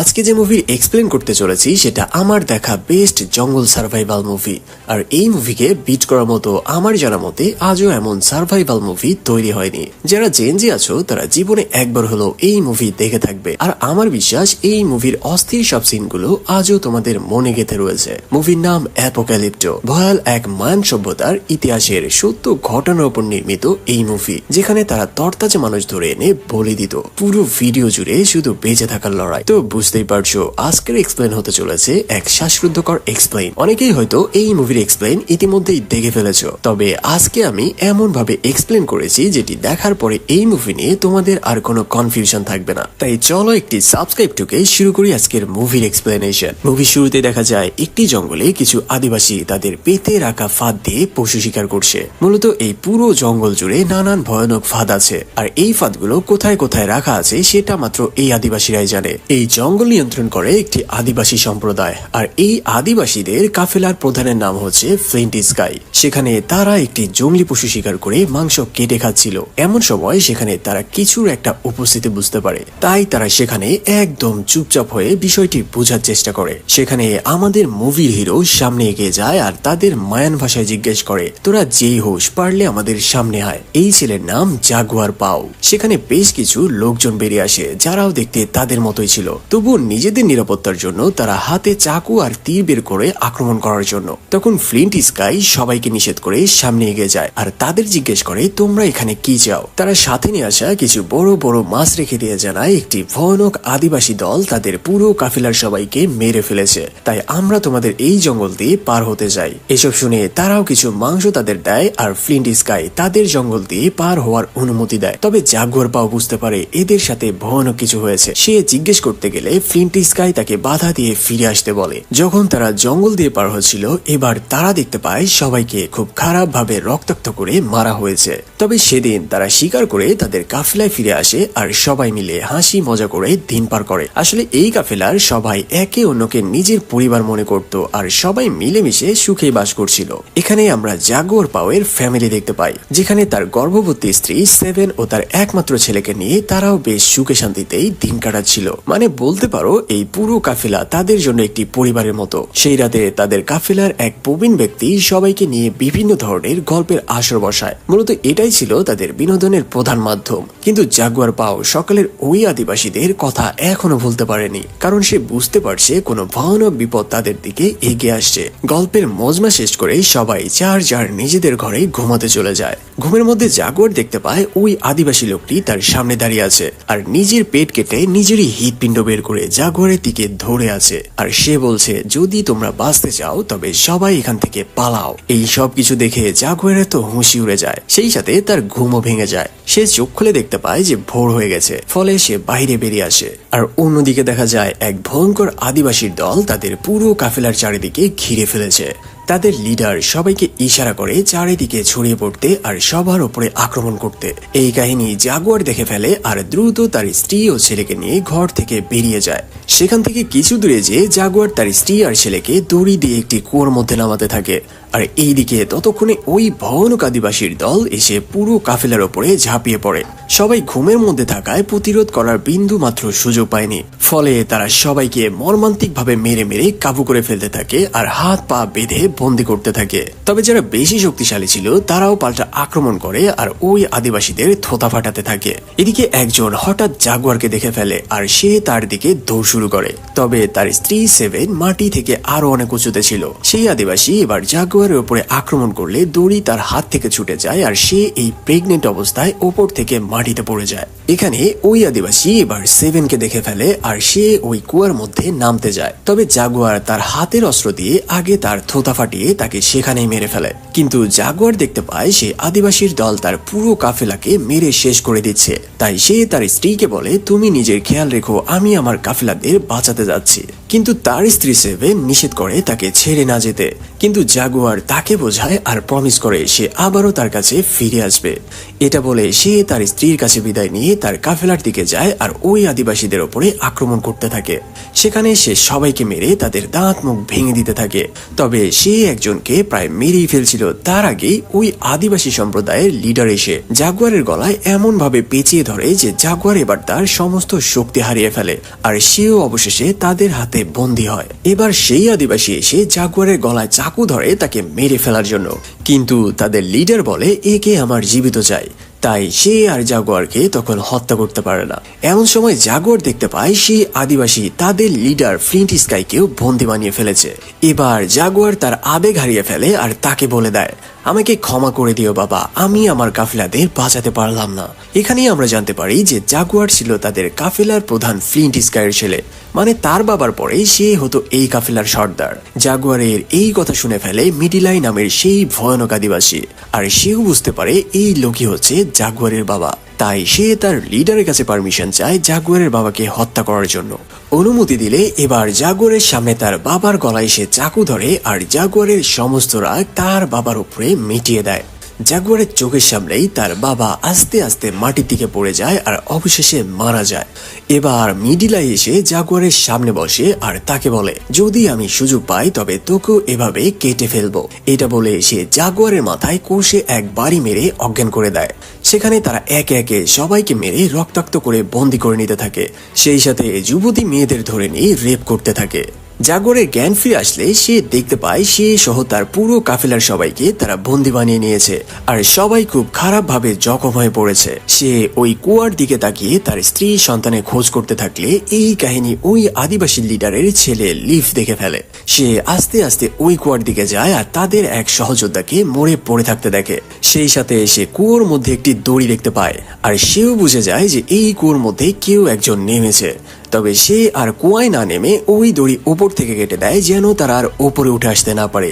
আজকে যে movie explain করতে চলেছি, সেটা আমার দেখা বেস্ট জঙ্গল সার্ভাইভাল মুভি আর এই মুভিকে বিট করার মতো আমার জানা মতে, আজও এমন সার্ভাইভাল মুভি তৈরি হয়নি। যারা জেনজি আছো, তারা জীবনে একবার হলো এই মুভি দেখে থাকবে। আর আমার বিশ্বাস, এই মুভির অস্থির সব সিনগুলো আজও তোমাদের মনে গেঁথে রয়েছে। মুভির নাম অ্যাপোক্যালিপ্টো ভয়াল এক মায়ান সভ্যতার ইতিহাসের সত্য ঘটনার উপর নির্মিত এই মুভি যেখানে তারা তরতাজা মানুষ ধরে এনে বলি দিত। পুরো ভিডিও জুড়ে শুধু বেঁচে থাকার লড়াই। তো বুঝতেই পারছ, আজকের এক্সপ্লেন হতে চলেছে এক শ্বাসরুদ্ধকর এক্সপ্লেন অনেকেই হয়তো এই মুভির এক্সপ্লেন ইতিমধ্যেই দেখে ফেলেছো। তবে আজকে আমি এমন ভাবে এক্সপ্লেন করেছি যেটি দেখার পরে এই মুভি নিয়ে তোমাদের আর কোনো কনফিউশন থাকবে না। তাই চলো একটি সাবস্ক্রাইব টুকে শুরু করি আজকের মুভির এক্সপ্লেনেশন মুভি শুরুতে দেখা যায়, একটি জঙ্গলে কিছু আদিবাসী তাদের পেতে রাখা ফাঁদ দিয়ে পশু শিকার করছে। মূলত এই পুরো জঙ্গল জুড়ে নানান ভয়ানক ফাঁদ আছে। আর এই ফাঁদগুলো কোথায় কোথায় রাখা আছে সেটা মাত্র এই আদিবাসীরাই জানে। এই জঙ্গল নিয়ন্ত্রণ করে একটি আদিবাসী সম্প্রদায়। আর এই আদিবাসীদের কাফেলার প্রধানের নাম হচ্ছে ফ্লিন্ট স্কাই সেখানে তারা একটি জঙ্গলি পশু শিকার করে মাংস কেটে খাচ্ছিল। এমন সময় সেখানে তারা কিছুর একটা উপস্থিতি বুঝতে পারে। তাই তারা সেখানে একদম চুপচাপ হয়ে বিষয়টি বোঝার চেষ্টা করে। সেখানে আমাদের মুভির হিরো সামনে এগিয়ে যায় আর তাদের মায়ান ভাষায় জিজ্ঞেস করে, তোরা যেই হোস, পারলে আমাদের সামনে আয়। এই ছেলের নাম জাগুয়ার পাও। সেখানে বেশ কিছু লোকজন বেরিয়ে আসে, যারাও দেখতে তাদের মতোই ছিল। তবুও নিজেদের নিরাপত্তার জন্য তারা হাতে চাকু আর তীর বের করে আক্রমণ করার জন্য। তখন ফ্লিন্ট স্কাই সবাইকে নিষেধ করে সামনে এগিয়ে যায় আর তাদের জিজ্ঞেস করে, তোমরা এখানে কি চাও? তারা সাথে নিয়ে আসা কিছু বড় বড় মাছ রেখে দিয়ে জানায়, একটি ভয়ানক আদিবাসী দল তাদের পুরো কাফিলার সবাইকে মেরে ফেলেছে। তাই আমরা তোমাদের এই জঙ্গল দিয়ে পার হতে যাই এসব শুনে তারাও কিছু মাংস তাদের দেয় আর ফ্লিন্ট স্কাই তাদের জঙ্গল দিয়ে পার হওয়ার অনুমতি দেয়। তবে জাগুয়ার পাও বুঝতে পারে, এদের সাথে ভয়ানক কিছু হয়েছে। সে জিজ্ঞেস করতে গেলে ফ্লিন্ট স্কাই তাকে বাধা দিয়ে ফিরে আসতে বলে। যখন তারা জঙ্গল দিয়ে পার হচ্ছিল, এবার তারা দেখতে পায় সবাইকে খুব খারাপ ভাবে রক্তাক্ত করে মারা হয়েছে। তবে সেদিন তারা স্বীকার করে তাদের কাফেলায় ফিরে আসে আর সবাই মিলে হাসি মজা করে দিন পার করে। আসলে এই কাফেলার সবাই একে অন্যকে নিজের পরিবার মনে করত আর সবাই মিলেমিশে সুখে বাস করছিল। এখানে আমরা জাগোর পাওয়ের ফ্যামিলি দেখতে পাই, যেখানে তার গর্ভবতী স্ত্রী সেভেন ও তার একমাত্র ছেলেকে নিয়ে তারাও বেশ সুখে শান্তিতেই দিন কাটাচ্ছিল। মানে বলতে পারো, এই পুরো কাফেলা তাদের জন্য একটি পরিবারের মতো। সেই রাতে তাদের কাফেলার এক প্রবীণ ব্যক্তি সবাইকে নিয়ে বিভিন্ন ধরনের গল্পের আসর বসায়। মূলত এটাই ছিল তাদের বিনোদনের প্রধান মাধ্যম। কিন্তু জাগুয়ার পাও সকালের ওই আদিবাসীদের কথা এখনও ভুলতে পারেনি। কারণ সে বুঝতে পারছে কোনো ভয়ানক বিপদ তাদের দিকে এগিয়ে আসছে। গল্পের মজমা শেষ করে সবাই চার চার নিজেদের ঘরে ঘুমাতে চলে যায়। ঘুমের মধ্যে জাগুয়ার দেখতে পায় ওই আদিবাসী লোকটি তার সামনে দাঁড়িয়ে আছে। আর নিজের পেট কেটে নিজেরই হৃদপিণ্ড বের করে জাগুয়ারের দিকে ধরে আছে। আর সে বলছে, যদি তোমরা বাঁচতে চাও, তবে সবাই এখান থেকে পালাও। এই সব কিছু দেখে জাগুয়ারের তো হুঁশি উড়ে যায়। সেই সাথে তার ঘুমও ভেঙে যায়। সে চোখ খুলে দেখতে পায় যে ভোর হয়ে গেছে, ফলে সে বাইরে বেরিয়ে আসে। আর অন্যদিকে দেখা যায়, এক ভয়ঙ্কর আদিবাসীর দল তাদের পুরো কাফেলার চারিদিকে ঘিরে ফেলেছে। তাদের লিডার সবাইকে ইশারা করে চারিদিকে ছড়িয়ে পড়তে আর সবার উপরে আক্রমণ করতে। এই কাহিনী জাগুয়ার দেখে ফেলে আর দ্রুত তার স্ত্রী ও ছেলেকে নিয়ে ঘর থেকে বেরিয়ে যায়। সেখান থেকে কিছু দূরে যে জাগুয়ার তার স্ত্রী আর ছেলেকে দড়ি দিয়ে একটি কুয়োর মধ্যে নামাতে থাকে। আর এইদিকে ততক্ষণে ওই ভয়ানক আদিবাসীর দল এসে পুরো কাফেলার ওপরে ঝাঁপিয়ে পড়ে। সবাই ঘুমের মধ্যে থাকায় প্রতিরোধ করার বিন্দু মাত্র সুযোগ পায়নি। ফলে তারা সবাইকে মর্মান্তিক ভাবে মেরে মেরে কাবু করে ফেলতে থাকে আর হাত পা বেঁধে বন্দি করতে থাকে। তবে যারা বেশি শক্তিশালী ছিল, তারাও পাল্টা আক্রমণ করে আর ওই আদিবাসীদের থোতা ফাটাতে থাকে। এদিকে একজন হঠাৎ জাগুয়ারকে দেখে ফেলে আর সে তার দিকে দৌড় শুরু করে। তবে তার স্ত্রী সেভেন মাটি থেকে আরও অনেক উঁচুতে ছিল। সেই আদিবাসী এবার জাগুয়ারের উপরে আক্রমণ করলে দড়ি তার হাত থেকে ছুটে যায় আর সে এই প্রেগনেন্ট অবস্থায় ওপর থেকে মাটিতে পড়ে যায়। এখানে ওই আদিবাসী এবার সেভেনকে দেখে ফেলে আর সে ওই কুয়ার মধ্যে নামতে যায়। তবে জাগুয়ার তার হাতের অস্ত্র দিয়ে আগে তার থোতা ফাটিয়ে তাকে সেখানেই মেরে ফেলে। কিন্তু জাগুয়ার দেখতে পায় সে আদিবাসীর দল তার পুরো কাফেলাকে মেরে শেষ করে দিচ্ছে। তাই সে তার স্ত্রীকে বলে, তুমি নিজের খেয়াল রেখো, আমি আমার কাফেলাদের বাঁচাতে যাচ্ছি। কিন্তু তার স্ত্রী সেভেন নিষেধ করে তাকে ছেড়ে না যেতে। কিন্তু জাগুয়ার তাকে বোঝায় আর প্রমিস করে সে আবারও তার কাছে ফিরে আসবে। এটা বলে সে তার স্ত্রীর কাছে বিদায় নিয়ে তার কাফেলার দিকে যায় আর ওই আদিবাসীদের ওপরে আক্রমণ করতে থাকে। সেখানে সে সবাইকে মেরে তাদের দাঁত মুখ ভেঙে দিতে থাকে। তবে সে একজনকে প্রায় মেরেই ফেলছিল। তার আগেই ওই আদিবাসী সম্প্রদায়ের লিডার এসে জাগুয়ারের গলায় এমন ভাবে পেঁচিয়ে ধরে যে জাগুয়ার এবার তার সমস্ত শক্তি হারিয়ে ফেলে আর সেও অবশেষে তাদের হাতে বন্দী হয়। এবার সেই আদিবাসী এসে জাগুয়ারের গলায় চাকু ধরে তাকে মেরে ফেলার জন্য। কিন্তু তাদের লিডার বলে, একে আমার জীবিত চাই। তাই সে আর জাগুয়ারকে তখন হত্যা করতে পারে না। এমন সময় জাগোয়ার দেখতে পায় সেই আদিবাসী তাদের লিডার ফ্লিন্ট স্কাইকেও বন্দি বানিয়ে ফেলেছে। এবার জাগোয়ার তার আবেগ হারিয়ে ফেলে আর তাকে বলে দেয়, আমাকে ক্ষমা করে দিও বাবা, আমি আমার কাফিলাদের বাঁচাতে পারলাম না। এখানেই আমরা জানতে পারি যে জাগুয়ার ছিল তাদের কাফিলার প্রধান ফ্লিন্ট স্কাইয়ের ছেলে। মানে তার বাবার পরে সে হতো এই কাফিলার সর্দার। জাগুয়ারের এই কথা শুনে ফেলে মিডিলাই নামের সেই ভয়ানক আদিবাসী। আর সেও বুঝতে পারে এই লোকই হচ্ছে জাগুয়ারের বাবা। তাই সে তার লিডারের কাছে পারমিশন চায় জাগুয়ারের বাবাকে হত্যা করার জন্য। অনুমতি দিলে এবার জাগুয়ারের সামনে তার বাবার গলায় সে চাকু ধরে আর জাগুয়ারের সমস্ত রাগ তার বাবার উপরে মিটিয়ে দেয়। জাগুয়ারের চোখের সামনেই তার বাবা আস্তে আস্তে মাটির দিকে পড়ে যায় আর অবশেষে মারা যায়। এবার মিডিলাই এসে জাগুয়ারের সামনে বসে আর তাকে বলে, যদি আমি সুযোগ পাই, তবে তোকেও এভাবে কেটে ফেলব। এটা বলে সে জাগুয়ারের মাথায় কষে এক বাড়ি মেরে অজ্ঞান করে দেয়। সেখানে তারা একে একে সবাইকে মেরে রক্তাক্ত করে বন্দি করে নিতে থাকে। সেই সাথে যুবতী মেয়েদের ধরে নিয়ে রেপ করতে থাকে। জাগরের জ্ঞান ফিরে আসলে সে দেখতে পায় সে সহ তার পুরো কাফেলার সবাইকে তারা বন্দি বানিয়ে নিয়েছে। আর সবাই খুব খারাপ ভাবে জখম হয়ে পড়েছে। সে ওই কুয়ার দিকে তাকিয়ে তার স্ত্রী সন্তানের খোঁজ করতে থাকলে এই কাহিনী ওই আদিবাসী লিডারের ছেলে লিফ দেখে ফেলে। সে আস্তে আস্তে ওই কুয়ার দিকে যায় আর তাদের এক সহযোদ্ধাকে মরে পড়ে থাকতে দেখে। সেই সাথে সে কুয়োর মধ্যে একটি দড়ি দেখতে পায়। আর সেও বুঝে যায় যে এই কুয়োর মধ্যে কেউ একজন নেমেছে। তবে সে আর কুয়ায় না নেমে ওই দড়ি ওপর থেকে কেটে দেয় যেন তারা আর ওপরে উঠে আসতে না পারে।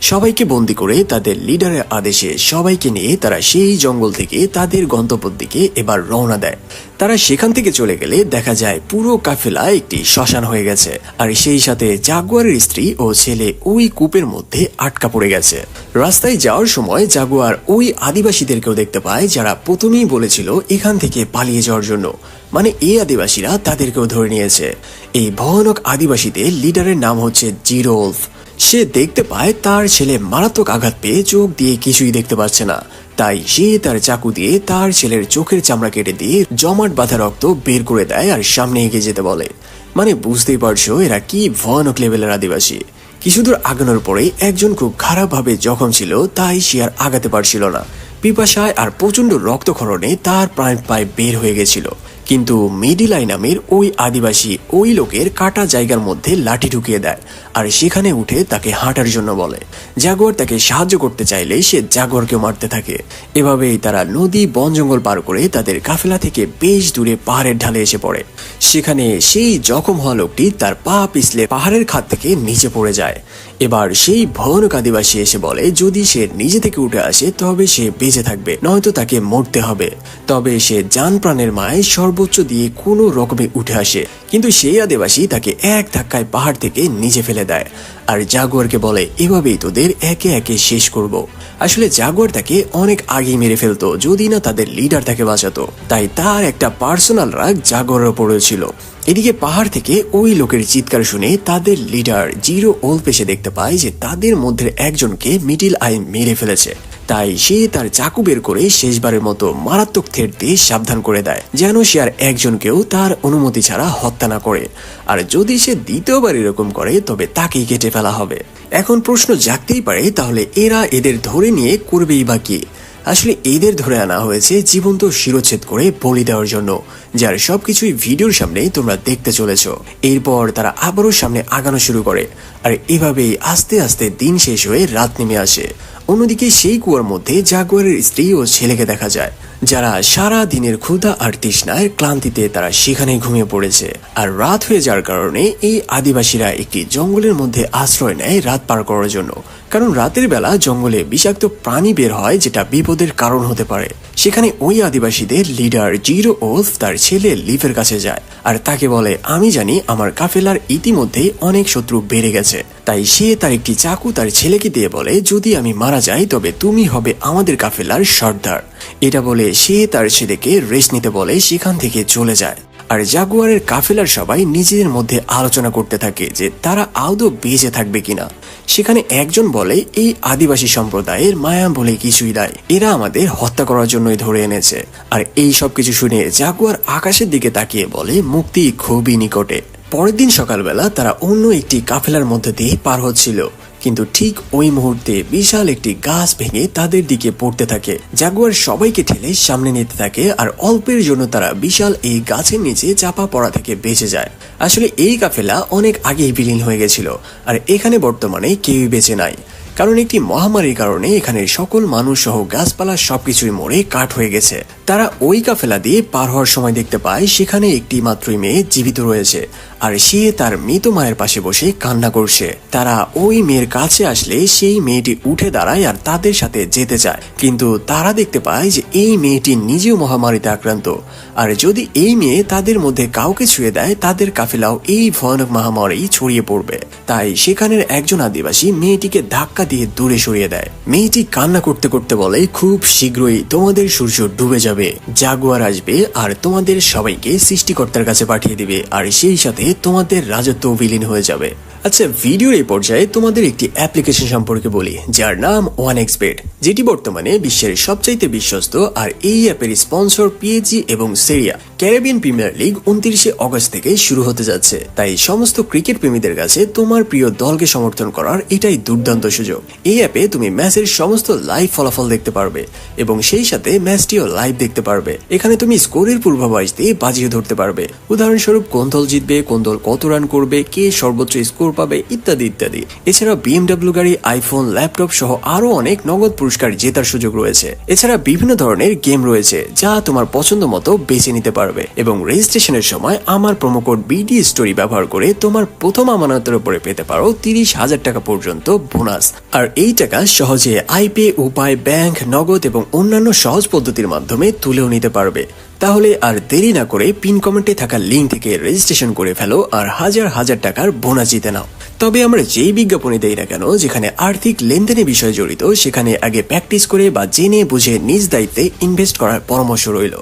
সবাইকে বন্দি করে তাদের লিডারের আদেশে সবাইকে নিয়ে তারা সেই জঙ্গল থেকে তাদের গন্তব্যের দিকে এবার রওনা দেয়। তারা সেখান থেকে চলে গেলে দেখা যায় পুরো কাফেলা একটি শ্মশান হয়ে গেছে। আর সেই সাথে জাগুয়ারের স্ত্রী ও ছেলে ওই কূপের মধ্যে আটকা পড়ে গেছে। রাস্তায় যাওয়ার সময় জাগুয়ার ওই আদিবাসীদেরকেও দেখতে পায় যারা প্রথমেই বলেছিল এখান থেকে পালিয়ে যাওয়ার জন্য। মানে এই আদিবাসীরা তাদেরকেও ধরে নিয়েছে। এই ভয়ানক আদিবাসীদের লিডারের নাম হচ্ছে জিরোলফ। সে দেখতে পায় তার ছেলে মারাত্মক আঘাত পেয়ে চোখ দিয়ে কিছুই দেখতে পাচ্ছে না। তাই সে তার চাকু দিয়ে তার ছেলের চোখের চামড়া কেটে দিয়ে জমাট বাঁধা রক্ত বের করে দেয় আর সামনে এগিয়ে যেতে বলে। মানে বুঝতেই পারছ এরা কি ভয়ানক লেভেলের আদিবাসী। কিছুদূর আগানোর পরে একজন খুব খারাপভাবে জখম ছিল, তাই সে আর আগাতে পারছিল না। পিপাসায় আর প্রচণ্ড রক্তক্ষরণে তার প্রাণ পায়ে বের হয়ে গেছিল। কিন্তু মিডিলাই নামের ওই আদিবাসী ওই লোকের কাটা জায়গার মধ্যে লাঠি ঢুকিয়ে দেয় আর সেখানে উঠে তাকে হাঁটার জন্য বলে। জাগর তাকে সাহায্য করতে চাইলে সে জাগরকে মারতে থাকে। এভাবেই তারা নদী, বন, জঙ্গল পার করে তাদের কাফেলা থেকে বেশ দূরে পাহাড়ের ঢালে এসে পড়ে। সেখানে সেই জখম হওয়া লোকটি তার পা পিছলে পাহাড়ের খাত থেকে নিচে পড়ে যায়। এবার সেই ভয়ানক আদিবাসী এসে বলে, যদি সে নিজে থেকে উঠে আসে, তবে সে বেঁচে থাকবে, নয়তো তাকে মরতে হবে। তবে সে যান প্রাণের মায় সর্বোচ্চ দিয়ে কোনো রকমে উঠে আসে। কিন্তু সেই আদিবাসী তাকে এক ধাক্কায় পাহাড় থেকে নিজে ফেলে দেয়। আর জাগুয়ারকে বলে, এভাবেই তোদের একে একে শেষ করব। আসলে জাগুয়ার তাকে অনেক আগে মেরে ফেলতো, যদি না তাদের লিডার তাকে বাঁচাতো। তাই তার একটা পার্সোনাল রাগ জাগরের ওপরেও ছিল। এদিকে পাহাড় থেকে ওই লোকের চিৎকার শুনে তাদের লিডার জিরো ওল পেশে দেখতে পায় যে তাদের মধ্যে একজনকে মিডিল আই মেরে ফেলেছে। তাই সে তার চাকু বের করে শেষবারের মতো মারাত্মক থেট দিয়ে সাবধান করে দেয়, যেন সে আর একজনকেও তার অনুমতি ছাড়া হত্যা না করে। আর যদি সে দ্বিতীয়বার এরকম করে, তবে তাকেই কেটে ফেলা হবে। এখন প্রশ্ন জাগতেই পারে, তাহলে এরা এদের ধরে নিয়ে করবেই বা কি? আসলে এদের ধরে আনা হয়েছে জীবন্ত শিরোচ্ছেদ করে বলি দেওয়ার জন্য, যার সবকিছুই ভিডিওর সামনে তোমরা দেখতে চলেছ। এরপর তারা আবারও সামনে আগানো শুরু করে, আর এভাবেই আস্তে আস্তে দিন শেষ হয়ে রাত নেমে আসে। অন্যদিকে সেই কুয়ার মধ্যে জাগুয়ারের স্ত্রী ও ছেলেকে দেখা যায়। যারা সারা দিনের ক্ষুধা আর তৃষ্ণায় ক্লান্তিতে তারা সেখানে ঘুমিয়ে পড়েছে। আর রাত হয়ে যাওয়ার কারণে এই আদিবাসীরা একটি জঙ্গলের মধ্যে আশ্রয় নেয় রাত পার করার জন্য। কারণ রাতের বেলা জঙ্গলে বিষাক্ত প্রাণী বের হয় যেটা বিপদের কারণ হতে পারে। সেখানে ওই আদিবাসীদের লিডার জিরো ওলফ তার ছেলে লিফের কাছে যায়। আর তাকে বলে, আমি জানি আমার কাফেলার ইতিমধ্যে অনেক শত্রু বেড়ে গেছে। তাই সে তার একটি চাকু তার ছেলেকে দিয়ে বলে, যদি আমি মারা যাই, তবে তুমি হবে আমাদের কাফেলার সর্দার। এটা বলে সে তার ছেলেকে রেস্ট নিতে বলে সেখান থেকে চলে যায়। আর জাগুয়ারের কাফেলার সবাই নিজেদের মধ্যে আলোচনা করতে থাকে যে তারা আদৌ বেঁচে থাকবে কিনা। সেখানে একজন বলে, এই আদিবাসী সম্প্রদায়ের মায়া বলে কিছুই নাই। এরা আমাদের হত্যা করার জন্যই ধরে এনেছে। আর এই সব কিছু শুনে জাগুয়ার আকাশের দিকে তাকিয়ে বলে, মুক্তি খুবই নিকটে। পরের দিন সকালবেলা তারা অন্য একটি কাফেলার মধ্যে দিয়ে পার হচ্ছিল। কিন্তু ঠিক ওই মুহূর্তে বিশাল একটি গাছ ভেঙে তাদের দিকে পড়তে থাকে। জাগুয়ার সবাইকে ঠেলে সামনে নিতে থাকে আর অল্পের জন্য তারা বিশাল এই গাছের নিচে চাপা পড়া থেকে বেঁচে যায়। আসলে এই কাফেলা অনেক আগেই বিলীন হয়ে গেছিল, আর এখানে বর্তমানে কেউই বেঁচে নাই। কারণ একটি মহামারীর কারণে এখানে সকল মানুষ সহ গাছপালা সবকিছুই মরে কাঠ হয়ে গেছে। তারা ওই কাফেলা দিয়ে পার হওয়ার সময় দেখতে পায় সেখানে একটি মাত্রই মেয়ে জীবিত রয়েছে, আর সে তার মৃত মায়ের পাশে বসে কান্না করছে। তারা ওই মেয়ের কাছে আসলে সেই মেয়েটি উঠে দাঁড়ায় আর তাদের সাথে যেতে চায়। কিন্তু তারা দেখতে পায় যে এই মেয়েটি নিজেও মহামারীতে আক্রান্ত। আর যদি এই মেয়ে তাদের মধ্যে কাউকে ছুঁয়ে দেয়, তাদের কাফেলাও এই ভয়ানক মহামারী ছড়িয়ে পড়বে। তাই সেখানের একজন আদিবাসী মেয়েটিকে ধাক্কা দিয়ে দূরে সরিয়ে দেয়। মেয়েটি কান্না করতে করতে বলে, খুব শীঘ্রই তোমাদের সূর্য ডুবে যাবে। জাগুয়ার আসবে আর তোমাদের সবাইকে সৃষ্টিকর্তার কাছে পাঠিয়ে দিবে। আর সেই সাথে তোমাদের রাজত্ব বিলীন হয়ে যাবে। আচ্ছা ভিডিওর এই পর্যায়ে তোমাদের একটি অ্যাপ্লিকেশন সম্পর্কে বলি, যার নাম ওয়ান এক্সপেড যেটি বর্তমানে বিশ্বের সবচাইতে বিশ্বস্ত আর এই অ্যাপের স্পন্সর পিএজি এবং সেরিয়া ক্যারিবিয়ান প্রিমিয়ার লিগ উনত্রিশে অগস্ট থেকে শুরু হতে যাচ্ছে। তাই সমস্ত ক্রিকেট প্রেমীদের কাছে তোমার প্রিয় দলকে সমর্থন করার এটাই দুর্দান্ত সুযোগ। এই অ্যাপে তুমি ম্যাচের সমস্ত লাইভ ফলাফল দেখতে পারবে এবং সেই সাথে ম্যাচটিও লাইভ দেখতে পারবে। এখানে তুমি স্কোরের পূর্বাভাস দিয়ে বাজিয়ে ধরতে পারবে। উদাহরণস্বরূপ কোন দল জিতবে, কোন দল কত রান করবে, কে সর্বোচ্চ স্কোর পাবে, ইত্যাদি ইত্যাদি। এছাড়া বিএমডাব্লিউ গাড়ি, আইফোন, ল্যাপটপ সহ আরও অনেক নগদ পুরস্কার জেতার সুযোগ রয়েছে। এছাড়া বিভিন্ন ধরনের গেম রয়েছে, যা তোমার পছন্দ মতো বেছে নিতে পারবে। এবং রেজিস্ট্রেশনের সময় আমার প্রোমোকোড বিডি স্টোরি ব্যবহার করে তোমার প্রথম আমানতের উপরে পেতে পারো তিরিশ হাজার টাকা পর্যন্ত বোনাস আর এই টাকা সহজে আইপে উপায় ব্যাংক নগদ এবং অন্যান্য সহজ পদ্ধতির মাধ্যমে তুলেও নিতে পারবে। তাহলে আর দেরি না করে পিন কমেন্টে থাকা লিঙ্ক থেকে রেজিস্ট্রেশন করে ফেলো আর হাজার হাজার টাকার বোনাস জিতে নাও। তবে আমরা যেই বিজ্ঞাপনে দেই না কেন, যেখানে আর্থিক লেনদেনের বিষয় জড়িত, সেখানে আগে প্র্যাকটিস করে বা জেনে বুঝে নিজ দায়িত্বে ইনভেস্ট করার পরামর্শ রইল।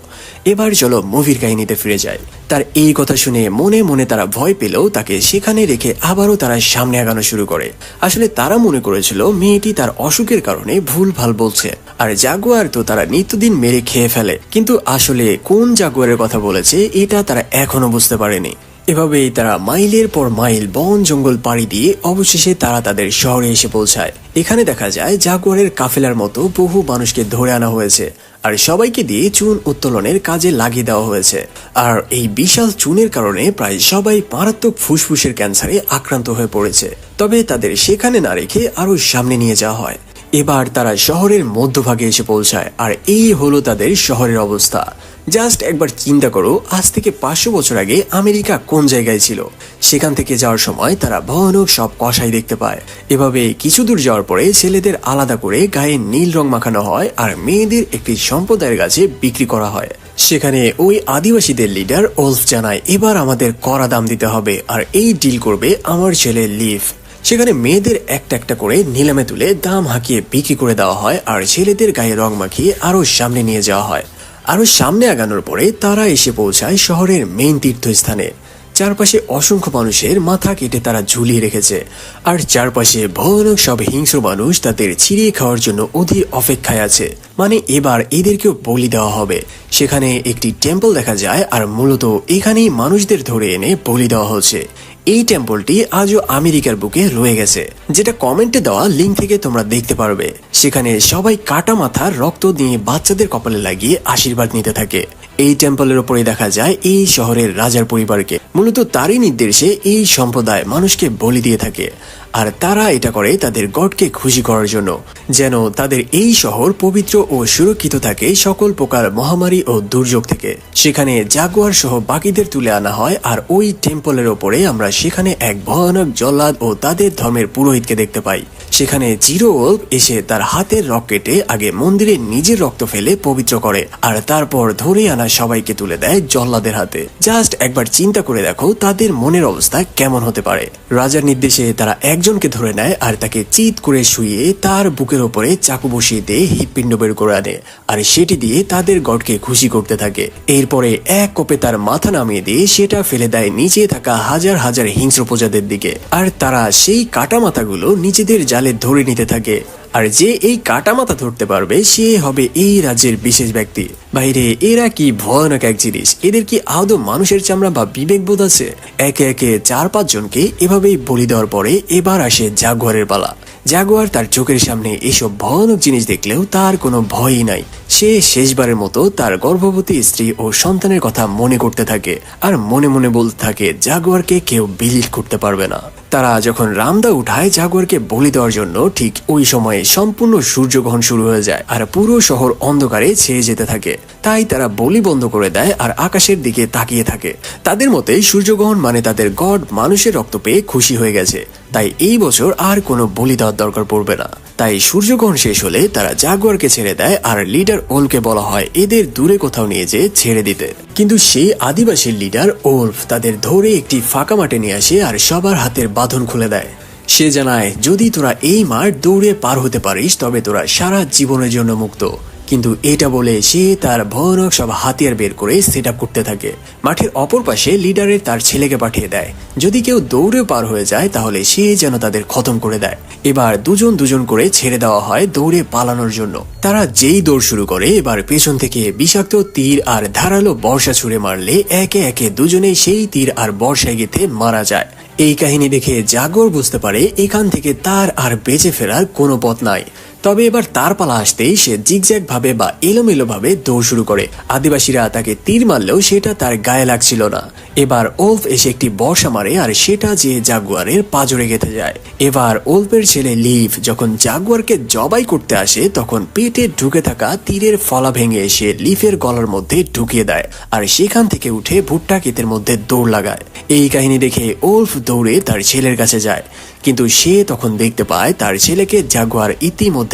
এবার চলো মুভির কাহিনীতে ফিরে যায় তার এই কথা শুনে মনে মনে তারা ভয় পেলেও তাকে সেখানে রেখে আবারও তারা সামনে আগানো শুরু করে। আসলে তারা মনে করেছিল মেয়েটি তার অসুখের কারণে ভুল ভালো বলছে। আর জাগুয়ার তো তারা নিত্যদিন মেরে খেয়ে ফেলে। কিন্তু আসলে কোন জাগুয়ারের কথা বলেছে, এটা তারা এখনও বুঝতে পারেনি। এভাবেই তারা মাইলের পর মাইল বন জঙ্গল পাড়ি দিয়ে অবশেষে তারা তাদের শহরে এসে পৌঁছায়। এখানে দেখা যায় জাগুয়ারের কাফেলার মতো বহু মানুষকে ধরে আনা হয়েছে আর সবাইকে দিয়ে চুন উত্তোলনের কাজে লাগিয়ে দেওয়া হয়েছে। আর এই বিশাল চুনের কারণে প্রায় সবাই মারাত্মক ফুসফুসের ক্যান্সারে আক্রান্ত হয়ে পড়েছে। তবে তাদের সেখানে না রেখে আরও সামনে নিয়ে যাওয়া হয়। এবার তারা শহরের মধ্যভাগে এসে পৌঁছায় আর এই হলো তাদের শহরের অবস্থা। জাস্ট একবার চিন্তা করো, আজ থেকে পাঁচশো বছর আগে আমেরিকা কোন জায়গায় ছিল? সেখান থেকে যাওয়ার সময় তারা ভয়ানক সব কষাই দেখতে পায়। এভাবে কিছু দূর যাওয়ার পরে ছেলেদের আলাদা করে গায়ে নীল রং মাখানো হয় আর মেয়েদের একটি সম্প্রদায়ের কাছে বিক্রি করা হয়। সেখানে ওই আদিবাসীদের লিডার ওলফ জানায়, এবার আমাদের কড়া দাম দিতে হবে আর এই ডিল করবে আমার ছেলে লিভ। সেখানে মেয়েদের একটা একটা করে নিলামে তুলে দাম হাঁকিয়ে বিক্রি করে দেওয়া হয় আর ছেলেদের গায়ে রং মাখিয়ে আরও সামনে নিয়ে যাওয়া হয়। আরও সামনে আগানোর পরে তারা এসে পৌঁছায় শহরের মেইন তীর্থস্থানে। চারপাশে অসংখ্য মানুষের মাথা কেটে তারা ঝুলিয়ে রেখেছে। আর চারপাশে ভয়ানক সব হিংস্র মানুষ তাদের ছিঁড়িয়ে খাওয়ার জন্য অধীর অপেক্ষায় আছে। মানে এবার এদেরকেও বলি দেওয়া হবে। সেখানে একটি টেম্পল দেখা যায় আর মূলত এখানেই মানুষদের ধরে এনে বলি দেওয়া হচ্ছে। এই টেম্পলটি আজও আমেরিকার বুকে রয়ে গেছে, যেটা কমেন্টে দেওয়া লিঙ্ক থেকে তোমরা দেখতে পারবে। সেখানে সবাই কাটা মাথার রক্ত দিয়ে বাচ্চাদের কপালে লাগিয়ে আশীর্বাদ নিতে থাকে। এই টেম্পলের ওপরে দেখা যায় এই শহরের রাজার পরিবারকে। মূলত তারই নির্দেশে এই সম্প্রদায় মানুষকে বলি দিয়ে থাকে। আর তারা এটা করে তাদের গডকে খুশি করার জন্য। যেন তাদের এই শহর পবিত্র ও সুরক্ষিত থাকে সকল প্রকার মহামারী ও দুর্যোগ থেকে। সেখানে জাগুয়ার সহ বাকিদের তুলে আনা হয় আর ওই টেম্পলের ওপরে আমরা সেখানে এক ভয়ানক জল্লাদ ও তাদের ধর্মের পুরোহিতকে দেখতে পাই। সেখানে জিরো ওল্ফ এসে তার হাতের রক কেটে আগে মন্দিরে নিজের রক্ত ফেলে পবিত্র করে, আর তারপর ধরে আনা সবাইকে তুলে দেয় জল্লাদের হাতে। জাস্ট একবার চিন্তা করে দেখো তাদের মনের অবস্থা কেমন হতে পারে। রাজার নির্দেশে তারা একজনকে ধরে নেয় আর তাকে চিৎ করে শুয়ে তার বুকের ওপরে চাকু বসিয়ে দিয়ে হৃৎপিণ্ড বের করে আনে, আর সেটি দিয়ে তাদের গডকে খুশি করতে থাকে। এরপরে এক কোপে তার মাথা নামিয়ে দিয়ে সেটা ফেলে দেয় নিচে থাকা হাজার হাজার হিংস্র প্রজাদের দিকে। আর তারা সেই কাটা মাথাগুলো নিজেদের জালে ধরে নিতে থাকে। আর যে এই কাটা মাথা ধরতে পারবে, সে হবে এই রাজ্যের বিশেষ ব্যক্তি। বাইরে, এরা কি ভয়ানক এক জিনিস? এদের কি আদৌ মানুষের চামড়া বা বিবেকবোধ আছে? একে একে চার পাঁচ জনকে এভাবেই বলি দেওয়ার পরে এবার আসে জাগুয়ারের পালা। জাগুয়ার তার চোখের সামনে এসব ভয়ানক জিনিস দেখলেও তার কোনো ভয়ই নাই। সে শেষবারের মতো তার গর্ভবতী স্ত্রী ও সন্তানের কথা মনে করতে থাকে আর মনে মনে বলতে থাকে, জাগুয়ারকে কেউ বিলিট করতে পারবে না। তারা যখন রামদা উঠায় জাগুয়ারকে বলি দেওয়ার জন্য, ঠিক ওই সময়ে সম্পূর্ণ সূর্যগ্রহণ শুরু হয়ে যায় আর পুরো শহর অন্ধকারে ছেয়ে যেতে থাকে। তাই তারা বলি বন্ধ করে দেয় আর আকাশের দিকে তাকিয়ে থাকে। তাদের মতে সূর্যগ্রহণ মানে তাদের গড মানুষের রক্ত পেয়ে খুশি হয়ে গেছে। তাই এই বছর আর কোনো বলি দেওয়ার দরকার পড়বে না। তাই সূর্যগ্রহণ শেষ হলে তারা জাগুয়ারকে ছেড়ে দেয় আর লিডার ওলকে বলা হয় এদের দূরে কোথাও নিয়ে যেয়ে ছেড়ে দিতে। কিন্তু সেই আদিবাসীর লিডার ওলফ তাদের ধরে একটি ফাঁকা মাঠে নিয়ে আসে আর সবার হাতের বাঁধন খুলে দেয়। সে জানায়, যদি তোরা এই মাঠ দৌড়ে পার হতে পারিস, তবে তোরা সারা জীবনের জন্য মুক্ত। কিন্তু এটা বলে সে তার ভয়ানক সব হাতিয়ার বের করে সেট করতে থাকে। মাঠের অপর পাশে লিডারের তার ছেলেকে পাঠিয়ে দেয়। যদি কেউ দৌড়ে পার হয়ে যায়, তাহলে সে যেন তাদের খতম করে দেয়। এবার দুজন দুজন করে ছেড়ে দেওয়া হয় দৌড়ে পালানোর জন্য। তারা যেই দৌড় শুরু করে, এবার পেছন থেকে বিষাক্ত তীর আর ধারালো বর্ষা ছুঁড়ে মারলে একে একে দুজনেই সেই তীর আর বর্ষায় গেতে মারা যায়। এই কাহিনী দেখে জাগর বুঝতে পারে এখান থেকে তার আর বেঁচে ফেরার কোনো পথ নাই। তবে এবার তার পালা আসতেই সে জিগজ্যাগ ভাবে বা এলোমেলো ভাবে দৌড় শুরু করে। আদিবাসীরা তাকে তীর মারলেও সেটা তার গায়ে লাগছিল না। এবার ওলফ এসে একটি বর্ষা মারে আর সেটা যে জাগুয়ারের পাজরে গেঁথে যায়। এবার ওলফের ছেলে লিভ যখন জাগুয়ারকে জবাই করতে আসে, তখন পেটে ঢুকে থাকা তীরের ফলা ভেঙে এসে লিফের গলার মধ্যে ঢুকিয়ে দেয় আর সেখান থেকে উঠে ভুট্টা ক্ষেতের মধ্যে দৌড় লাগায়। এই কাহিনী দেখে ওলফ দৌড়ে তার ছেলের কাছে যায়। কিন্তু সে তখন দেখতে পায় তার ছেলেকে জাগুয়ার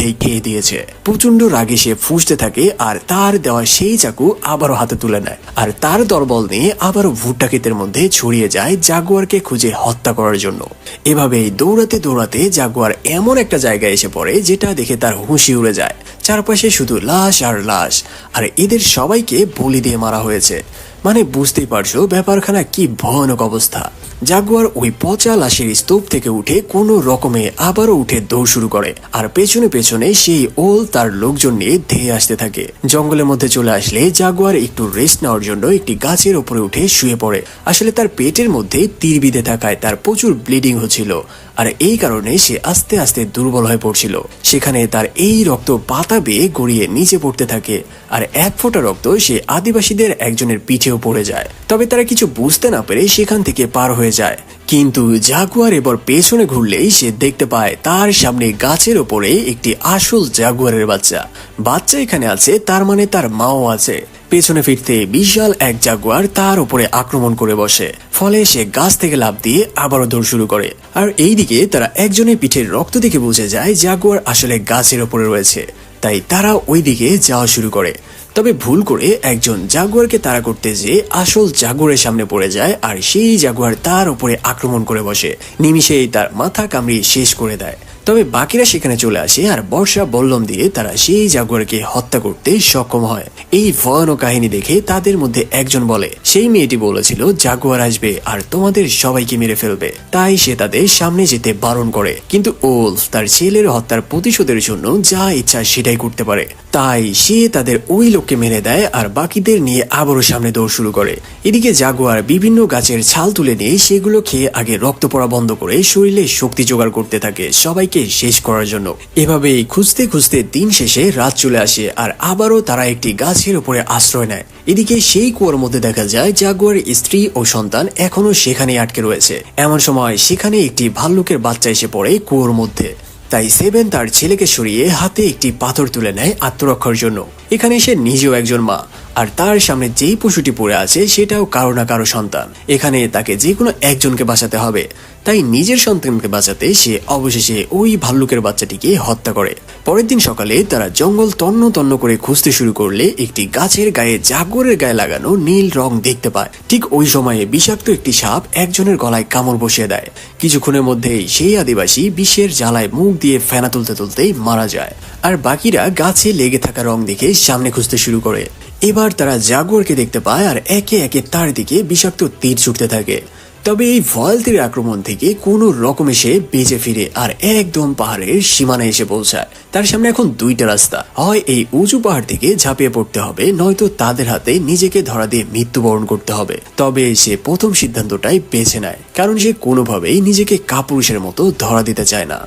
ইতিমধ্যেই খেয়ে দিয়েছে। প্রচণ্ড রাগে সে ফুসতে থাকে আর তার দেওয়া সেই চাকু আবারও হাতে তুলে নেয়। আর তার দরবল নিয়ে আবারও ভুট্টা ক্ষেতের মধ্যে ছড়িয়ে যায় জাগুয়ারকে খুঁজে হত্যা করার জন্য। এভাবেই দৌড়াতে দৌড়াতে জাগুয়ার এমন একটা জায়গায় এসে পড়ে যেটা দেখে তার হুঁশি উড়ে যায়। চারপাশে শুধু লাশ আর লাশ। আর এদের সবাইকে বলি দিয়ে মারা হয়েছে। মানে বুঝতেই পারছ ব্যাপারখানা কি ভয়ানক অবস্থা। জাগুয়ার ওই পচা লাশের স্তূপ থেকে উঠে কোনো রকমে আবারও উঠে দৌড় শুরু করে, আর পেছনে পেছনে সেই ওল তার লোকজন নিয়ে ধেয়ে আসতে থাকে। জঙ্গলের মধ্যে চলে আসলে জাগুয়ার একটু রেস্ট নেওয়ার জন্য একটি গাছের ওপরে উঠে শুয়ে পড়ে। আসলে তার পেটের মধ্যে তীর বিঁধে থাকায় তার প্রচুর ব্লিডিং হচ্ছিল। আর এই কারণে সে আস্তে আস্তে দুর্বল হয়ে পড়ছিল। সেখানে তার এই রক্ত পাতা বেয়ে গড়িয়ে নিচে পড়তে থাকে আর এক ফোঁটা রক্ত সে আদিবাসীদের একজনের পিঠেও পড়ে যায়। তবে তারা কিছু বুঝতে না পেরে সেখান থেকে পার হয়ে যায়। কিন্তু জাগুয়ার এবার পেছনে ঘুরলেই সে দেখতে পায় তার সামনে গাছের ওপরে একটি আসল জাগুয়ারের বাচ্চা। বাচ্চা এখানে আছে, তার মানে তার মাও আছে। পেছনে ফিরতে বিশাল এক জাগুয়ার তার উপরে আক্রমণ করে বসে। ফলে সে গাছ থেকে লাভ দিয়ে আবারও দৌড় শুরু করে। আর এইদিকে তারা একজনের পিঠের রক্ত দেখে বুঝে যায় জাগুয়ার আসলে গাছের ওপরে রয়েছে। তাই তারা ওই দিকে যাওয়া শুরু করে। তবে ভুল করে একজন জাগুয়ারকে তাড়া করতে যেয়ে আসল জাগুয়ারের সামনে পড়ে যায় আর সেই জাগুয়ার তার উপরে আক্রমণ করে বসে। নিমিষেই তার মাথা কামড়িয়ে শেষ করে দেয়। তবে বাকিরা সেখানে চলে আসে আর বর্ষা বল্লম দিয়ে তারা সেই জাগুয়ারকে হত্যা করতে সক্ষম হয়। এই ভয়ানক কাহিনী দেখে তাদের মধ্যে একজন বলে, সেই মেয়েটি বলেছিল জাগুয়ার আসবে আর তোমাদের সবাইকে মেরে ফেলবে। তাই সে তাদের সামনে যেতে বারণ করে। কিন্তু ওলফ তার ছেলের হত্যার প্রতিশোধের জন্য যা ইচ্ছা সেটাই করতে পারে। তাই সে তাদের ওই লোককে মেরে দেয় আর বাকিদের নিয়ে আবারও সামনে দৌড় শুরু করে। এদিকে জাগুয়ার বিভিন্ন গাছের ছাল তুলে নিয়ে সেগুলো খেয়ে আগে রক্ত পড়া বন্ধ করে শরীরে শক্তি জোগাড় করতে থাকে। সবাইকে শেষ করার জন্য। এভাবেই খুঁজতে খুঁজতে দিন শেষে রাত চলে আসে আর আবারও তারা একটি গাছের উপরে আশ্রয় নেয়। এদিকে সেই কুয়োর মধ্যে দেখা যায় জাগুয়ার স্ত্রী ও সন্তান এখনও সেখানে আটকে রয়েছে। এমন সময় সেখানে একটি ভাল্লুকের বাচ্চা এসে পড়ে কুয়োর মধ্যে। তাই সেভেন তার ছেলেকে সরিয়ে হাতে একটি পাথর তুলে নেয় আত্মরক্ষার জন্য। এখানে সে নিজেও একজন মা। আর তার সামনে যেই পশুটি পড়ে আছে, সেটাও কারও না কারও সন্তান। এখানে তাকে যে কোনো একজনকে বাঁচাতে হবে। তাই নিজের সন্তানকে বাঁচাতে সে অবশেষে ওই ভাল্লুকের বাচ্চাটিকে হত্যা করে। পরের দিন সকালে তারা জঙ্গল তন্ন তন্ন করে খুঁজতে শুরু করলে একটি গাছের গায়ে জাগরের গায়ে লাগানো নীল রং দেখতে পায়। ঠিক ওই সময়ে বিষাক্ত একটি সাপ একজনের গলায় কামড় বসিয়ে দেয়। কিছুক্ষণের মধ্যেই সেই আদিবাসী বিষের জ্বালায় মুখ দিয়ে ফেনা তুলতে তুলতেই মারা যায়। আর বাকিরা গাছে লেগে থাকা রং দেখে সামনে খুঁজতে শুরু করে। এবার তারা জাগুয়ারকে দেখতে পায় আর একে একে তার দিকে বিষাক্ত তীর ছুটতে থাকে। তবে এই ভয়ালতির আক্রমণ থেকে কোনো রকমে সে বেঁচে ফিরে আর একদম পাহাড়ের সীমানায় এসে পৌঁছায়। তার সামনে এখন দুইটা রাস্তা। হয় এই উঁচু পাহাড় থেকে ঝাঁপিয়ে পড়তে হবে, নয়তো তাদের হাতে নিজেকে ধরা দিয়ে মৃত্যুবরণ করতে হবে। তবে সে প্রথম সিদ্ধান্তটাই বেছে নেয়, কারণ সে কোনোভাবেই নিজেকে কাপুরুষের মতো ধরা দিতে চায় না।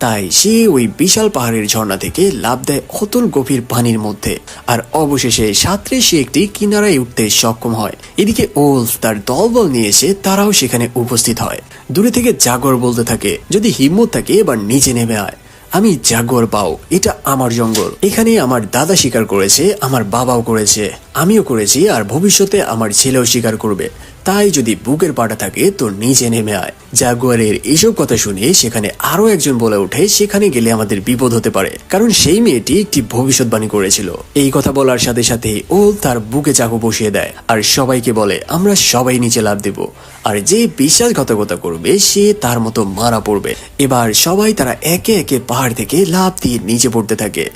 তাই সে ওই বিশাল পাহাড়ের ঝর্ণা থেকে লাভ দেয় অতল গভীর পানির মধ্যে। আর অবশেষে সাঁতরে সে একটি কিনারায় উঠতে সক্ষম হয়। এদিকে ওলফ তার দলবল নিয়ে এসে তারাও সেখানে উপস্থিত হয়। দূরে থেকে জাগর বলতে থাকে, যদি হিম্মত থাকে, এবার নিচে নেমে আয়। আমি জাগর পাও এটা আমার জঙ্গল। এখানে আমার দাদা স্বীকার করেছে, আমার বাবাও করেছে। আমিও করেছি, আর ভবিষ্যতে আমার ছেলেও স্বীকার করবে। তাই যদি বুকের পাটা থাকে, তো নিচে নেমে আয়। জাগুয়ারের এইসব কথা শুনে সেখানে আরও একজন বলে ওঠে, সেখানে গেলে আমাদের বিপদ হতে পারে। কারণ সেই মেয়েটি একটি ভবিষ্যৎবাণী করেছিল। এই কথা বলার সাথে সাথে ও তার বুকে চাকু বসিয়ে দেয় আর সবাইকে বলে, আমরা সবাই নিচে লাভ দেব। আর যে বিশ্বাসঘাতকতা করবে, সে তার মতো মারা পড়বে। এবার সবাই তারা একে একে পাহাড় থেকে লাভ দিয়ে নিচে পড়তে থাকে।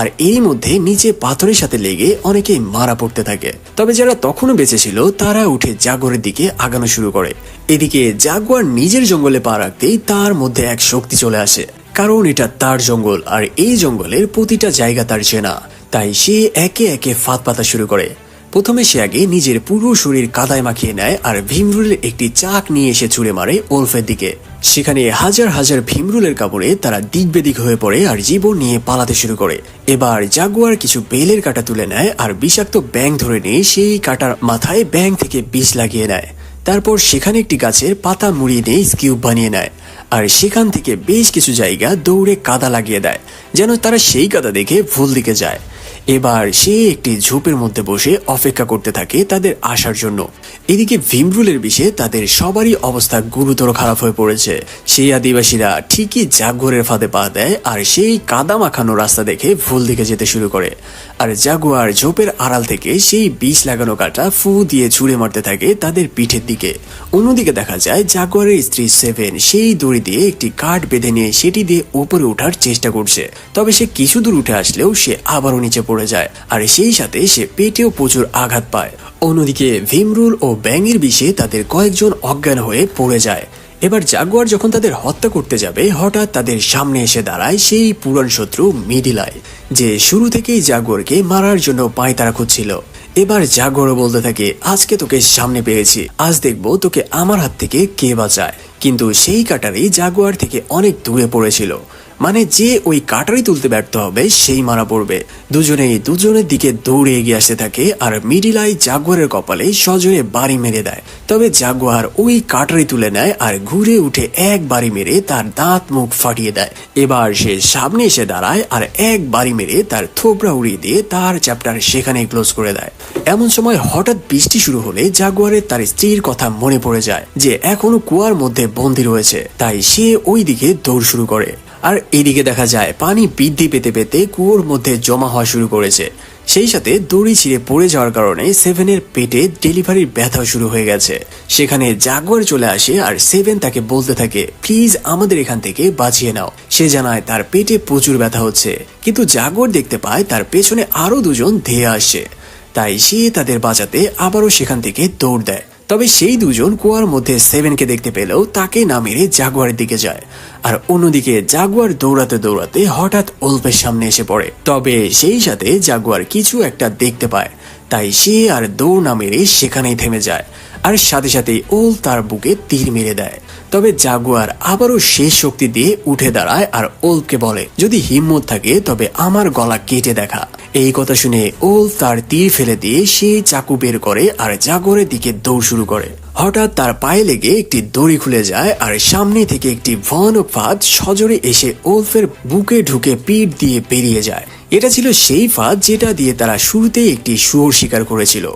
আর এরই মধ্যে নিচে পাথরের সাথে লেগে অনেকে মারা পড়তে থাকে। তবে যারা তখনও বেঁচে ছিল, তারা উঠে জাগরের দিকে আগানো শুরু করে। এদিকে জাগুয়ার নিজের জঙ্গলে পা রাখতেই তার মধ্যে এক শক্তি চলে আসে। কারণ এটা তার জঙ্গল, আর এই জঙ্গলের প্রতিটা জায়গা তার চেনা। তাই সে একে একে ফাঁদ পাতা শুরু করে। প্রথমে সে আগে নিজের পুরো শরীর কাদায় মাখিয়ে নেয় আর ভীমরুলের একটি চাক নিয়ে এসে ছুড়ে মারে ওলফের দিকে। সেখানে হাজার হাজার ভীমরুলের কাপড়ে তারা দিক বেদিক হয়ে পড়ে আর জীবন নিয়ে পালাতে শুরু করে। এবার জাগুয়ার কিছু বেলের কাটা তুলে নেয় আর বিষাক্ত ব্যাং ধরে নিয়ে সেই কাটার মাথায় ব্যাং থেকে বিষ লাগিয়ে নেয়। তারপর সেখানে একটি গাছের পাতা মুড়িয়ে নিয়ে স্কিউব বানিয়ে নেয় আর সেখান থেকে বেশ কিছু জায়গা দৌড়ে কাদা লাগিয়ে দেয়, যেন তারা সেই কাদা দেখে ভুল দিকে যায়। এবার সে একটি ঝোপের মধ্যে বসে অপেক্ষা করতে থাকে তাদের আসার জন্য। এদিকে ভীমরুলের বিষে তাদের সবারই অবস্থা গুরুতর খারাপ হয়ে পড়েছে। সেই আদিবাসীরা ঠিকই জাগুয়ারের ফাঁদে পা দেয় আর সেই কাদা মাখানো রাস্তা দেখে ভুল দিকে যেতে শুরু করে। আর জাগুয়ার ঝোপের আড়াল থেকে সেই বিষ লাগানো কাটা ফু দিয়ে ছুঁড়ে মারতে থাকে তাদের পিঠের দিকে। অন্যদিকে দেখা যায় জাগুয়ারের স্ত্রী সেভেন সেই দড়ি দিয়ে একটি কাঠ বেঁধে নিয়ে সেটি দিয়ে উপরে ওঠার চেষ্টা করছে। তবে সে কিছু দূর উঠে আসলেও সে আবারও নিচে পড়ে যায়। আর সেই সাথে সে পেটেও প্রচুর আঘাত পায়। অন্যদিকে ভীমরুল ও ব্যাঙের বিষে তাদের কয়েকজন অজ্ঞান হয়ে পড়ে যায়। এবার জাগুয়ার যখন তাদের হত্যা করতে যাবে, হঠাৎ তাদের সামনে এসে দাঁড়ায় সেই পুরন শত্রু মিডিলাই, যে শুরু থেকেই জাগুয়ারকে মারার জন্য পায়তারা খুঁজছিল। এবার জাগরও বলতে থাকে, আজকে তোকে সামনে পেয়েছি, আজ দেখব তোকে আমার হাত থেকে কে বাঁচায়। কিন্তু সেই কাটারি জাগুয়ার থেকে অনেক দূরে পড়েছিল। মানে যে ওই কাটারি তুলতে ব্যর্থ হবে, সেই মারা পড়বে। দুজনেই দুজনের দিকে দৌড়ে এগিয়ে আসতে থাকে আর মিডিলাই জাগুয়ারের কপালে সজোরে বাড়ি মেরে দেয়। তবে জাগুয়ার ওই কাটারি তুলে নেয় আর ঘুরে উঠে এক বাড়ি মেরে তার দাঁত মুখ ফাটিয়ে দেয়। এবার সে সামনে এসে দাঁড়ায় আর এক বাড়ি মেরে তার থোবড়া উড়িয়ে দিয়ে তার চ্যাপ্টার সেখানে ক্লোজ করে দেয়। এমন সময় হঠাৎ বৃষ্টি শুরু হলে জাগুয়ারের তার স্ত্রীর কথা মনে পড়ে যায় যে এখনও কুয়ার মধ্যে বন্দী রয়েছে, তাই সে ওই দিকে দৌড় শুরু করে। আর এদিকে দেখা যায়, পানি বৃদ্ধি পেতে পেতে কুয়োর মধ্যে জমা হওয়া শুরু করেছে। সেই সাথে দড়ি ছিঁড়ে পড়ে যাওয়ার কারণে সেভেনের পেটে ডেলিভারির ব্যথা শুরু হয়ে গেছে। সেখানে জাগুয়ার চলে আসে আর সেভেন তাকে বলতে থাকে, প্লিজ আমাদের এখান থেকে বাঁচিয়ে নাও। সে জানায়, তার পেটে প্রচুর ব্যথা হচ্ছে। কিন্তু জাগর দেখতে পায়, তার পেছনে আরও দুজন ধেয়ে আসছে তাই সে তাদের বাঁচাতে আবারও সেখান থেকে দৌড় দেয়। তবে সেই দুজন কুয়ার মধ্যে সেভেনকে দেখতে পেলেও তাকে না মেরে জাগুয়ারের দিকে যায়। আর অন্যদিকে জাগুয়ার দৌড়াতে দৌড়াতে হঠাৎ অল্পের সামনে এসে পড়ে। তবে সেই সাথে জাগুয়ার কিছু একটা দেখতে পায়। তাই সে আর দৌড় না মেরে সেখানেই থেমে যায়। আর সাথে সাথে ওল তার বুকে তীর মেরে দেয়। তবে জাগুয়ার আবারও শেষ শক্তি দিয়ে উঠে দাঁড়ায় আর ওলকে বলে, যদি হিম্মত থাকে, তবে আমার গলা কেটে দেখা। এই কথা শুনে ওল তার তীর ফেলে দিয়ে সে চাকু বের করে আর জাগরের দিকে দৌড় শুরু করে। হঠাৎ তার পায়ে লেগে একটি দড়ি খুলে যায় আর সামনে থেকে একটি ভয়ানক ফাঁদ সজোরে এসে ওলফের বুকে ঢুকে পিঠ দিয়ে বেরিয়ে যায়। এটা ছিল সেই ফাঁদ যেটা দিয়ে তারা শুরুতেই একটি শুয়োর শিকার করেছিল।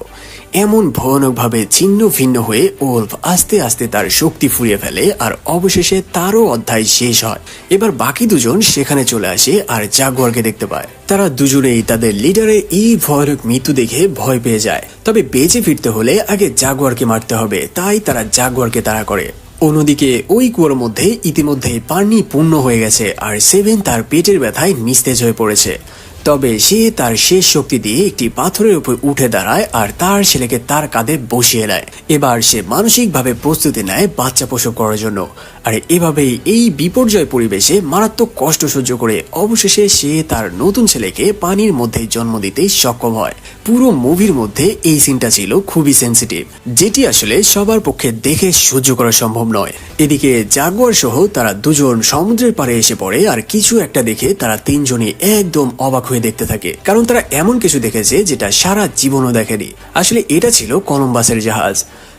এমন ভয়ানকভাবে ছিন্ন ভিন্ন হয়ে ওল্ফ আস্তে আস্তে তার শক্তি ফুরিয়ে ফেলে আর অবশেষে তারও অধ্যায় শেষ হয়। এবার বাকি দুজন সেখানে চলে আসে আর জাগুয়ারকে দেখতে পায়। তারা দুজনেই তাদের লিডারের এই ভয়ানক মৃত্যু দেখে ভয় পেয়ে যায়। তবে বেঁচে ফিরতে হলে আগে জাগুয়ারকে মারতে হবে, তাই তারা জাগুয়ারকে তাড়া করে। অন্যদিকে ওই কুয়োর মধ্যে ইতিমধ্যে পানি পূর্ণ হয়ে গেছে আর সেভেন তার পেটের ব্যথায় নিস্তেজ হয়ে পড়েছে। তবে সে তার শেষ শক্তি দিয়ে একটি পাথরের উপর উঠে দাঁড়ায় আর তার ছেলেকে তার কাঁধে বসিয়ে নেয়। এবার সে মানসিকভাবে প্রস্তুতি নেয় বাচ্চা প্রসব করার জন্য। আর এভাবেই এই বিপর্যয় পরিবেশে মারাত্মক কষ্ট সহ্য করে অবশেষে সে তার নতুন ছেলেকে পানির মধ্যে জন্ম দিতে সক্ষম হয়। পুরো মুভির মধ্যে এই সিনটা ছিল খুবই সেন্সিটিভ যেটি আসলে সবার পক্ষে দেখে সহ্য করা সম্ভব নয়। এদিকে জাগুয়ার সহ তারা দুজন সমুদ্রের পাড়ে এসে পড়ে আর কিছু একটা দেখে তারা তিনজনই একদম অবাক হয়ে দেখতে থাকে, কারণ তারা এমন কিছু দেখেছে যেটা সারা জীবনও দেখেনি। আসলে এটা ছিল কলম্বাসের জাহাজ।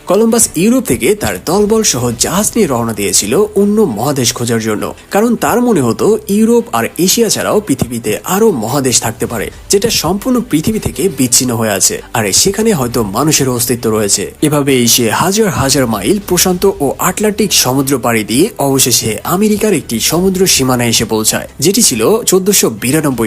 কলম্বাস ইউরোপ থেকে তার দলবল সহ জাহাজ নিয়ে রওনা দিয়েছিল অন্য মহাদেশ খোঁজার জন্য। কারণ তার মনে হতো, ইউরোপ আর এশিয়া ছাড়াও পৃথিবীতে আরও মহাদেশ থাকতে পারে, যেটা সম্পূর্ণ পৃথিবী থেকে বিচ্ছিন্ন হয়ে আছে। আর সেখানে হয়তো মানুষের অস্তিত্ব রয়েছে। এভাবেই সে হাজার হাজার মাইল প্রশান্ত ও আটলান্টিক সমুদ্র পাড়ি দিয়ে অবশেষে আমেরিকার একটি সমুদ্র সীমানায় এসে পৌঁছায়, যেটি ছিল চোদ্দশো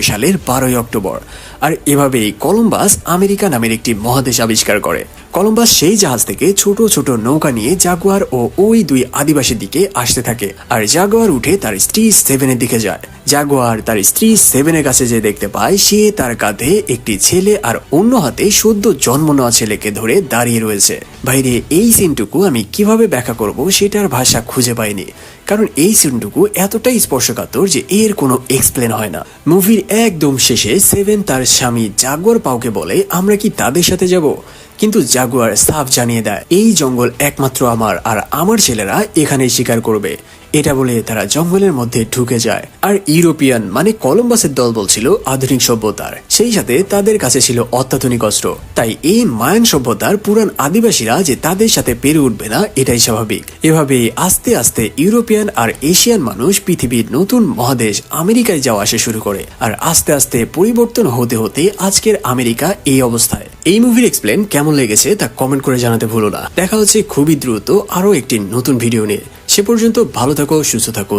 সালের বারোই অক্টোবর। আর এভাবেই কলম্বাস আমেরিকা নামের একটি মহাদেশ আবিষ্কার করে। কলম্বাস সেই জাহাজ থেকে ছোট ছোট নৌকা নিয়ে জাগুয়ার ও ওই দুই আদিবাসীর দিকে আসতে থাকে আর জাগুয়ার উঠে তার স্ত্রী সেভেনের দিকে যায়। জাগুয়ার তার স্ত্রী সেভেনের কাছে যে দেখতে পায়, সে তার কাঁধে একটি ছেলে আর অন্য হাতে সদ্য জন্ম নেওয়া ছেলেকে ধরে দাঁড়িয়ে রয়েছে। বাইরে এই সিনটুকু আমি কীভাবে ব্যাখ্যা করব সেটার ভাষা খুঁজে পাইনি। কারণ এই সিনটুকু এতটাই স্পর্শকাতর যে এর কোনো এক্সপ্লেন হয় না। মুভির একদম শেষে সেভেন তার স্বামী জাগুয়ার পাওকে বলে, আমরা কি তাদের সাথে যাব? কিন্তু জাগুয়ার সাফ জানিয়ে দেয়, এই জঙ্গল একমাত্র আমার আর আমার ছেলেরা এখানেই শিকার করবে। এটা বলে তারা জঙ্গলের মধ্যে ঢুকে যায়। আর ইউরোপিয়ান মানে কলম্বাসের দল বলছিল আধুনিক সভ্যতার। সেই সাথে তাদের কাছে ছিল অত্যাধুনিক অস্ত্র। তাই এই মায়ান সভ্যতার পুরান আদিবাসীরা যে তাদের সাথে পেরে উঠবে না, এটাই স্বাভাবিক। এভাবে আস্তে আস্তে ইউরোপিয়ান আর এশিয়ান মানুষ পৃথিবীর নতুন মহাদেশ আমেরিকায় যাওয়া আসা শুরু করে। আর আস্তে আস্তে পরিবর্তন হতে হতে আজকের আমেরিকা এই অবস্থায়। এই মুভির এক্সপ্লেন কেমন লেগেছে তা কমেন্ট করে জানাতে ভুলো না। দেখা হচ্ছে খুবই দ্রুত আরও একটি নতুন ভিডিও নিয়ে। সে পর্যন্ত ভালো থাকো সুস্থ থাকো।